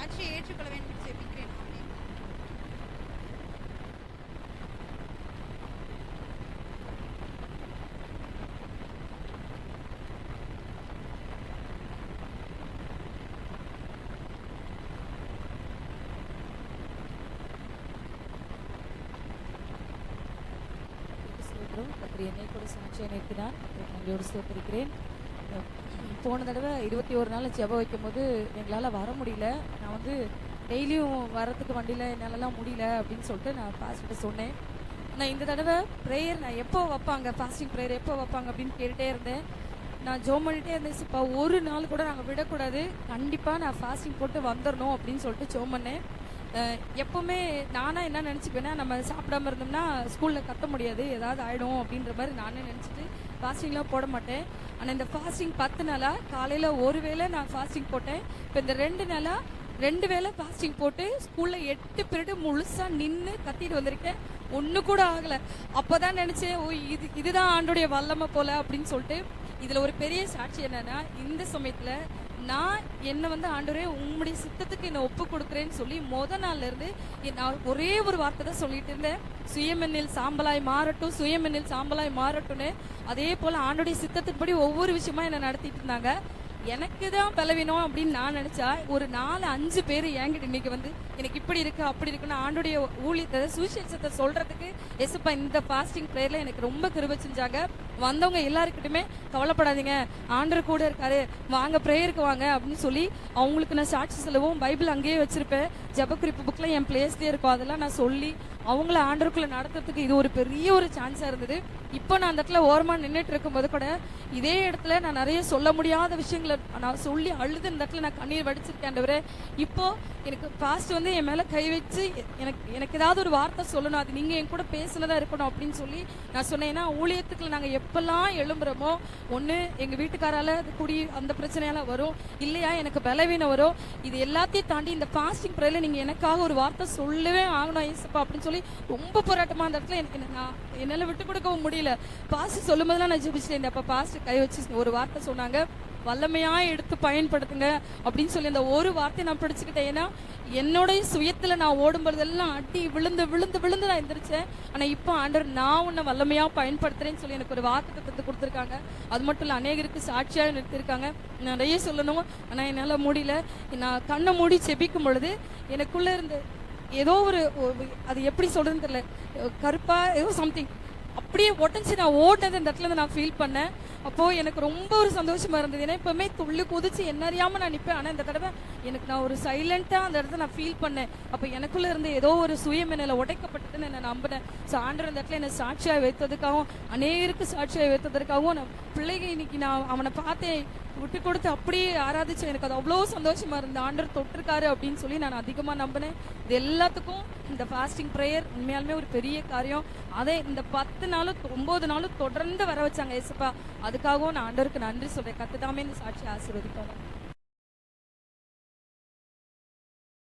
சாட்சியை ஏற்றுக்கொள்ள வேண்டும் என்று ஜெபிக்கிறேன் கத்திரி என்னை கூட சமைச்சு நிறுத்தினான் நன்றியோடு சேர்த்திருக்கிறேன் போன தடவை இருபத்தி ஒரு நாள் ஜெபம் வைக்கும் போது எங்களால் வர முடியல. நான் வந்து டெய்லியும் வரத்துக்கு வண்டியில் என்னாலலாம் முடியல அப்படின்னு சொல்லிட்டு நான் பாஸ்ட்டு சொன்னேன். நான் இந்த தடவை ப்ரேயர் நான் எப்போ வைப்பாங்க? ஃபாஸ்டிங் ப்ரேயர் எப்போ வைப்பாங்க அப்படின்னு கேட்டுட்டே இருந்தேன். நான் ஜோம் பண்ணிட்டே இருந்தேன். இப்போ ஒரு நாள் கூட நாங்கள் விடக்கூடாது. கண்டிப்பாக நான் ஃபாஸ்டிங் போட்டு வந்துடணும் அப்படின்னு சொல்லிட்டு ஜோம் பண்ணேன். எப்போவுமே நானாக என்ன நினச்சிப்பேன்னா நம்ம சாப்பிடாம இருந்தோம்னா ஸ்கூலில் கத்த முடியாது. ஏதாவது ஆகிடும் அப்படின்ற மாதிரி நானே நினச்சிட்டு ஃபாஸ்டிங்லாம் போட மாட்டேன். ஆனால் இந்த ஃபாஸ்டிங் பத்து நாளாக காலையில் ஒரு வேளை நான் ஃபாஸ்டிங் போட்டேன். இப்போ இந்த ரெண்டு நாளாக ரெண்டு வேளை ஃபாஸ்டிங் போட்டு ஸ்கூலில் எட்டு பீரியடு முழுசாக நின்று கத்திட்டு வந்திருக்கேன். ஒன்று கூட ஆகலை. அப்போ தான் நினச்சேன் ஓ இது இதுதான் ஆண்டுடைய வல்லமை போல அப்படின்னு சொல்லிட்டு. இதில் ஒரு பெரிய சாட்சி என்னன்னா இந்த சமயத்தில் நான் என்னை வந்து ஆண்டவரே உங்களுடைய சித்தத்துக்கு என்னை ஒப்பு கொடுக்குறேன்னு சொல்லி முத நாள்ல இருந்து நான் ஒரே ஒரு வார்த்தை தான் சொல்லிட்டு இருந்தேன். சுயமெண்ணில் சாம்பலாய் மாறட்டும் சுயமெண்ணில் சாம்பலாய் மாறட்டும்னு. அதே போல ஆண்டுடைய சித்தத்தின்படி ஒவ்வொரு விஷயமா என்னை நடத்திட்டு இருந்தாங்க. எனக்கு தான் பலவீனம் அப்படின்னு நான் நினைச்சா ஒரு நாலு அஞ்சு பேர் என்கிட்ட இன்னைக்கு வந்து எனக்கு இப்படி இருக்கு அப்படி இருக்குன்னு ஆண்டுடைய ஊழியத்தை சுவிசேஷத்தை சொல்றதுக்கு எசுப்பா இந்த ஃபாஸ்டிங் ப்ரேயர்ல எனக்கு ரொம்ப கிருப செஞ்சாங்க. வந்தவங்க எல்லாருக்கிட்டுமே கவலைப்படாதீங்க. ஆண்டர் கூட இருக்காரு. வாங்க ப்ரேயருக்கு வாங்க அப்படின்னு சொல்லி அவங்களுக்கு நான் சாட்சி செலவும் பைபிள் அங்கேயே வச்சிருப்பேன். ஜபக்குறிப்பு புக்கில் என் பிளேஸ்லேயே இருக்கும். அதெல்லாம் நான் சொல்லி அவங்கள ஆண்டருக்குள்ள நடத்துறதுக்கு இது ஒரு பெரிய ஒரு சான்ஸாக இருந்தது. இப்போ நான் அந்த இடத்துல ஓரமாக நின்றுட்டு இருக்கும்போது கூட இதே இடத்துல நான் நிறைய சொல்ல முடியாத விஷயங்களை நான் சொல்லி அழுது இந்த இடத்துல நான் கண்ணீர் வடிச்சிருக்கேன் ஆண்டவரே. இப்போ எனக்கு பாஸ்ட் வந்து என் மேலே கை வச்சு எனக்கு எனக்கு ஏதாவது ஒரு வார்த்தை சொல்லணும். அது நீங்கள் என் கூட பேசுனதா இருக்கணும் அப்படின்னு சொல்லி நான் சொன்னேன். ஏன்னா ஊழியத்துக்குள்ள நாங்கள் எப்பெல்லாம் எழும்புறோமோ ஒண்ணு எங்க வீட்டுக்காரால குடி அந்த பிரச்சனையெல்லாம் வரும். இல்லையா எனக்கு பலவீனம் வரும். இது எல்லாத்தையும் தாண்டி இந்த பாஸ்டிங் ப்ரேயர்ல நீங்க எனக்காக ஒரு வார்த்தை சொல்லவே ஆகணும் ஏசப்பா அப்படின்னு சொல்லி சொல்லி ரொம்ப போராட்டமா அந்த இடத்துல எனக்கு என்ன- நான் என்னால விட்டு கொடுக்கவும் முடியல. பாஸ்ட் சொல்லும் போதெல்லாம் நான் ஜெபிச்சிட்டேன். அப்ப பாஸ்ட் கை வச்சு ஒரு வார்த்தை சொன்னாங்க. வல்லமையா எடுத்து பயன்படுத்துங்க அப்படின்னு சொல்லி அந்த ஒரு வார்த்தையை நான் பிடிச்சுக்கிட்டேன். ஏன்னா என்னுடைய சுயத்துல நான் ஓடும் பொழுதெல்லாம் அடி விழுந்து விழுந்து விழுந்து நான் எந்திரிச்சேன். ஆனா இப்போ ஆண்டர் நான் உன்னை வல்லமையா பயன்படுத்துறேன்னு சொல்லி எனக்கு ஒரு வாக்கு தத்துவத்தை கொடுத்துருக்காங்க. அது மட்டும் இல்ல அநேகருக்கு சாட்சியா நிறுத்திருக்காங்க நிறைய சொல்லணும். ஆனா என்னால முடியல. நான் கண்ணை மூடி செபிக்கும் பொழுது எனக்குள்ள இருந்து ஏதோ ஒரு அது எப்படி சொல்றதுன்னு தெரியல. கருப்பா ஏதோ சம்திங் அப்படியே உடஞ்சி நான் ஓடினது இந்த இடத்துல இருந்து நான் ஃபீல் பண்ணேன். அப்போ எனக்கு ரொம்ப ஒரு சந்தோஷமா இருந்தது. ஏன்னா எப்பவுமே துள்ளு குதிச்சு என்ன நான் நிப்பேன். ஆனா இந்த தடவை எனக்கு நான் ஒரு சைலண்டா அந்த இடத்துல நான் ஃபீல் பண்ணேன். அப்ப எனக்குள்ள இருந்து ஏதோ ஒரு சுயம் உடைக்கப்பட்டதுன்னு என்னை நம்பினேன். ஸோ ஆண்டவர் இந்த இடத்துல என்ன சாட்சியா வைத்ததுக்காகவும் அநேருக்கு சாட்சியா வைத்ததற்காகவும் நான் பிள்ளைங்க இன்னைக்கு நான் அவனை பார்த்தேன். விட்டு கொடுத்து அப்படியே ஆராதிச்சு எனக்கு அது அவ்வளோ சந்தோஷமா இருந்தது. ஆண்டர் தொட்டிருக்காரு அப்படின்னு சொல்லி நான் அதிகமா நம்பினேன். இது எல்லாத்துக்கும் இந்த ஃபாஸ்டிங் ப்ரேயர் உண்மையாலுமே ஒரு பெரிய காரியம். அதே இந்த பத்து நாளும் ஒன்பது நாளும் தொடர்ந்து வர வச்சாங்க ஏசப்பா அதுக்காகவும் நான் ஆண்டவருக்கு நன்றி சொல்றேன். கத்துதாமே இந்த சாட்சி ஆசீர்வதிப்பாங்க